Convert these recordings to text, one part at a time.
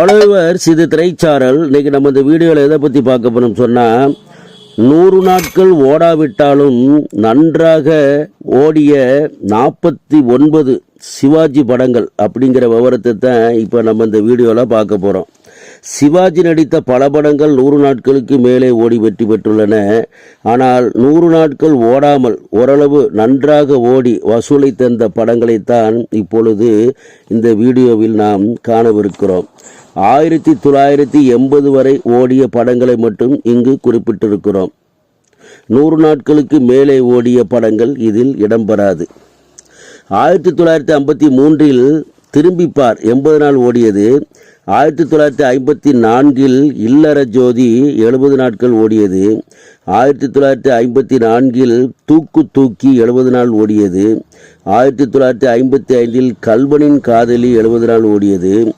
அலைவர்ஸ் இது திரைச்சாரல். இன்னைக்கு நம்ம இந்த வீடியோவில் எதை பற்றி பார்க்க போனோம் சொன்னால் நூறு நாட்கள் ஓடாவிட்டாலும் நன்றாக ஓடிய நாற்பத்தி ஒன்பது சிவாஜி படங்கள் அப்படிங்கிற விவரத்தை தான் இப்போ நம்ம இந்த வீடியோவில் பார்க்க போகிறோம் சிவாஜி நடித்த பல படங்கள் நூறு நாட்களுக்கு மேலே ஓடி வெற்றி பெற்றுள்ளன. ஆனால் நூறு நாட்கள் ஓடாமல் ஓரளவு நன்றாக ஓடி வசூலை தந்த படங்களைத்தான் இப்பொழுது இந்த வீடியோவில் நாம் காணவிருக்கிறோம். ஆயிரத்தி தொள்ளாயிரத்தி எண்பது வரை ஓடிய படங்களை மட்டும் இங்கு குறிப்பிட்டிருக்கிறோம். நூறு நாட்களுக்கு மேலே ஓடிய படங்கள் இதில் இடம்பெறாது. ஆயிரத்தி தொள்ளாயிரத்தி ஐம்பத்தி மூன்றில் திரும்பிப்பார். எண்பது நாள் ஓடியது. ஆயிரத்தி தொள்ளாயிரத்தி ஐம்பத்தி நான்கில் இல்லற ஜோதி எழுபது நாட்கள் ஓடியது. ஆயிரத்தி தொள்ளாயிரத்தி ஐம்பத்தி நான்கில் தூக்கு தூக்கி எழுபது நாள் ஓடியது. ஆயிரத்தி தொள்ளாயிரத்தி ஐம்பத்தி ஐந்தில் கல்வனின் காதலி எழுபது நாள் ஓடியது.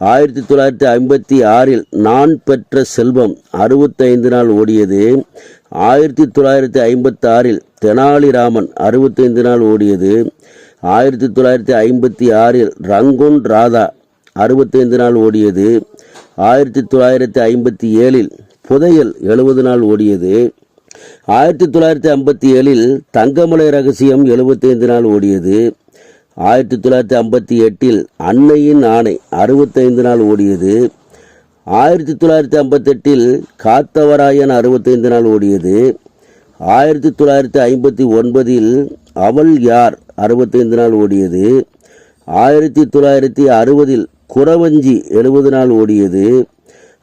ஆயிரத்தி தொள்ளாயிரத்தி ஐம்பத்தி ஆறில் நான் பெற்ற செல்வம் அறுபத்தைந்து நாள் ஓடியது. ஆயிரத்தி தொள்ளாயிரத்தி ஐம்பத்தி ஆறில் தெனாலிராமன் அறுபத்தைந்து நாள் ஓடியது. ஆயிரத்தி தொள்ளாயிரத்தி ஐம்பத்தி ஆறில் ரங்குன் ராதா அறுபத்தைந்து நாள் ஓடியது. ஆயிரத்தி தொள்ளாயிரத்தி ஐம்பத்தி ஏழில் புதையல் எழுபது நாள் ஓடியது. ஆயிரத்தி தொள்ளாயிரத்தி ஐம்பத்தி ஏழில் தங்கமலை ரகசியம் எழுபத்தைந்து நாள் ஓடியது. ஆயிரத்தி தொள்ளாயிரத்தி ஐம்பத்தி எட்டில் அன்னையின் ஆணை அறுபத்தைந்து நாள் ஓடியது. ஆயிரத்தி தொள்ளாயிரத்தி ஐம்பத்தெட்டில் காத்தவராயன் அறுபத்தைந்து நாள் ஓடியது. ஆயிரத்தி தொள்ளாயிரத்தி ஐம்பத்தி ஒன்பதில் அவள் யார் அறுபத்தைந்து நாள் ஓடியது. ஆயிரத்தி தொள்ளாயிரத்தி அறுபதில் குறவஞ்சி எழுபது நாள் ஓடியது.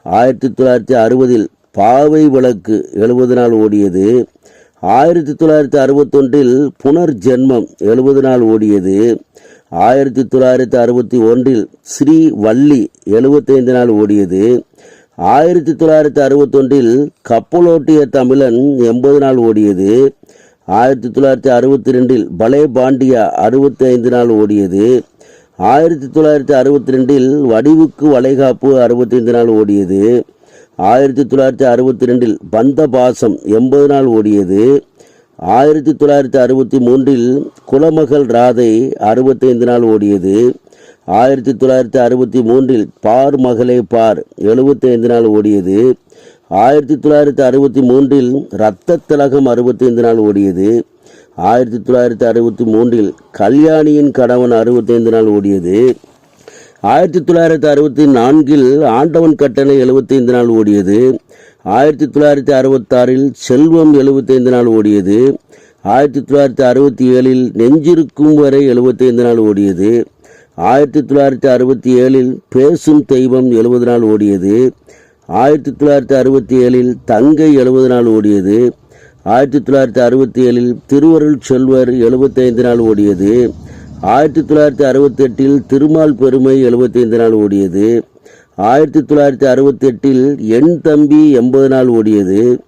ஆயிரத்தி தொள்ளாயிரத்தி அறுபதில் பாவை விளக்கு எழுபது நாள் ஓடியது. ஆயிரத்தி தொள்ளாயிரத்தி அறுபத்தொன்றில் புனர் ஜென்மம் எழுபது நாள் ஓடியது. ஆயிரத்தி தொள்ளாயிரத்தி அறுபத்தி ஒன்றில் ஸ்ரீ வள்ளி எழுபத்தைந்து நாள் ஓடியது. ஆயிரத்தி தொள்ளாயிரத்தி அறுபத்தொன்றில் கப்பலோட்டிய தமிழன் எண்பது நாள் ஓடியது. ஆயிரத்தி தொள்ளாயிரத்தி அறுபத்தி ரெண்டில் பலே பாண்டியா அறுபத்தி ஐந்து நாள் ஓடியது. ஆயிரத்தி தொள்ளாயிரத்தி அறுபத்தி ரெண்டில் வடிவுக்கு வளைகாப்பு அறுபத்தைந்து நாள் ஓடியது. ஆயிரத்தி தொள்ளாயிரத்தி அறுபத்தி ரெண்டில் பந்த பாசம் எண்பது நாள் ஓடியது. ஆயிரத்தி தொள்ளாயிரத்தி அறுபத்தி மூன்றில் குலமகள் ராதை அறுபத்தைந்து நாள் ஓடியது. ஆயிரத்தி தொள்ளாயிரத்தி அறுபத்தி மூன்றில் பார் மகளே பார் எழுபத்தைந்து நாள் ஓடியது. ஆயிரத்தி தொள்ளாயிரத்தி அறுபத்தி மூன்றில் இரத்த திலகம் அறுபத்தைந்து நாள் ஓடியது. ஆயிரத்தி தொள்ளாயிரத்தி அறுபத்தி மூன்றில் கல்யாணியின் கணவன் அறுபத்தைந்து நாள் ஓடியது. ஆயிரத்தி தொள்ளாயிரத்தி அறுபத்தி நான்கில் ஆண்டவன் கட்டளை எழுபத்தைந்து நாள் ஓடியது. ஆயிரத்தி தொள்ளாயிரத்தி அறுபத்தாறில் செல்வம் எழுபத்தைந்து நாள் ஓடியது. ஆயிரத்தி தொள்ளாயிரத்தி அறுபத்தி ஏழில் நெஞ்சிருக்கும் வரை எழுபத்தைந்து நாள் ஓடியது. ஆயிரத்தி தொள்ளாயிரத்தி அறுபத்தி ஏழில் பேசும் தெய்வம் எழுபது நாள் ஓடியது. ஆயிரத்தி தொள்ளாயிரத்தி அறுபத்தி ஏழில் தங்கை எழுபது நாள் ஓடியது. ஆயிரத்தி தொள்ளாயிரத்தி அறுபத்தி ஏழில் திருவருள் செல்வர் எழுபத்தைந்து நாள் ஓடியது. ஆயிரத்தி தொள்ளாயிரத்தி அறுபத்தி எட்டில் திருமால் பெருமை எழுபத்தைந்து நாள் ஓடியது. ஆயிரத்தி தொள்ளாயிரத்தி அறுபத்தி எட்டில் என் தம்பி எண்பது நாள் ஓடியது.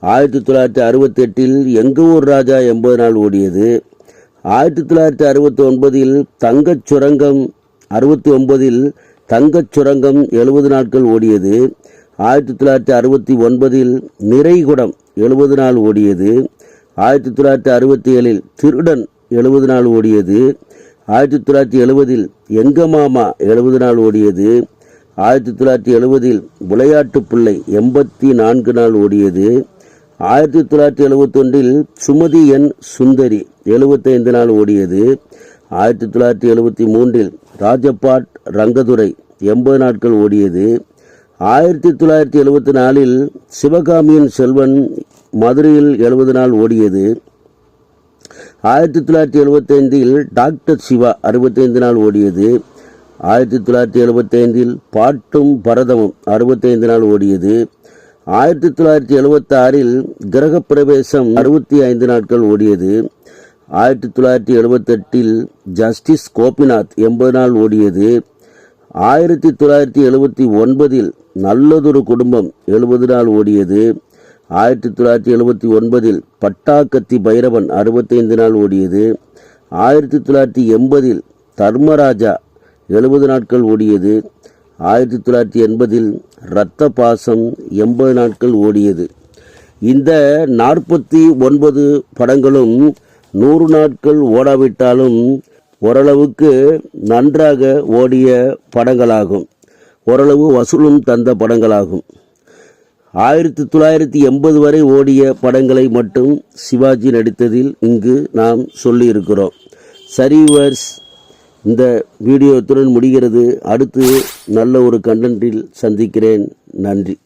ஆயிரத்தி தொள்ளாயிரத்தி அறுபத்தி எட்டில் எங்க ஊர் ராஜா எண்பது நாள் ஓடியது. ஆயிரத்தி தொள்ளாயிரத்தி அறுபத்தி ஒன்பதில் தங்கச் சுரங்கம் அறுபத்தி ஒன்பதில் தங்கச் சுரங்கம் எழுபது நாட்கள் ஓடியது. ஆயிரத்தி தொள்ளாயிரத்தி அறுபத்தி ஒன்பதில் நிறைகுடம் எழுபது நாள் ஓடியது. ஆயிரத்தி தொள்ளாயிரத்தி அறுபத்தி ஏழில் திருடன் எழுபது நாள் ஓடியது. ஆயிரத்தி தொள்ளாயிரத்தி எழுபதில் எங்க மாமா எழுபது நாள் ஓடியது. ஆயிரத்தி தொள்ளாயிரத்தி எழுபதில் விளையாட்டு பிள்ளை எண்பத்தி நான்கு நாள் ஓடியது. ஆயிரத்தி தொள்ளாயிரத்தி எழுபத்தொன்றில் சுமதி என் சுந்தரி எழுபத்தைந்து நாள் ஓடியது. ஆயிரத்தி தொள்ளாயிரத்தி எழுபத்தி மூன்றில் ராஜபாட் ரங்கதுரை எண்பது நாட்கள் ஓடியது. ஆயிரத்தி தொள்ளாயிரத்தி எழுபத்தி நாலில் சிவகாமியின் செல்வன் மதுரையில் எழுபது நாள் ஓடியது. ஆயிரத்தி தொள்ளாயிரத்தி எழுபத்தைந்தில் டாக்டர் சிவா அறுபத்தைந்து நாள் ஓடியது. ஆயிரத்தி தொள்ளாயிரத்தி எழுபத்தைந்தில் பாட்டும் பரதமும் அறுபத்தைந்து நாள் ஓடியது. ஆயிரத்தி தொள்ளாயிரத்தி எழுபத்தாறில் கிரகப்பிரவேசம் அறுபத்தி ஐந்து நாட்கள் ஓடியது. ஆயிரத்தி தொள்ளாயிரத்தி எழுபத்தெட்டில் ஜஸ்டிஸ் கோபிநாத் எண்பது நாள் ஓடியது. ஆயிரத்தி தொள்ளாயிரத்தி எழுபத்தி ஒன்பதில் நல்லதொரு குடும்பம் எழுபது நாள் ஓடியது. ஆயிரத்தி தொள்ளாயிரத்தி எழுபத்தி ஒன்பதில் பட்டாக்கத்தி பைரவன் அறுபத்தைந்து நாள் ஓடியது. ஆயிரத்தி தொள்ளாயிரத்தி எண்பதில் தர்மராஜா எழுபது நாட்கள் ஓடியது. ஆயிரத்தி தொள்ளாயிரத்தி எண்பதில் இரத்த பாசம் எண்பது நாட்கள் ஓடியது. இந்த நாற்பத்தி ஒன்பது படங்களும் நூறு நாட்கள் ஓடாவிட்டாலும் ஓரளவுக்கு நன்றாக ஓடிய படங்களாகும். ஓரளவு வசூலும் தந்த படங்களாகும். ஆயிரத்தி தொள்ளாயிரத்தி எண்பது வரை ஓடிய படங்களை மட்டும் சிவாஜி நடித்ததில் இங்கு நாம் சொல்லியிருக்கிறோம். சரிவர்ஸ் இந்த வீடியோ இத்துடன் முடிகிறது. அடுத்து நல்ல ஒரு கண்டென்ட்டில் சந்திக்கிறேன். நன்றி.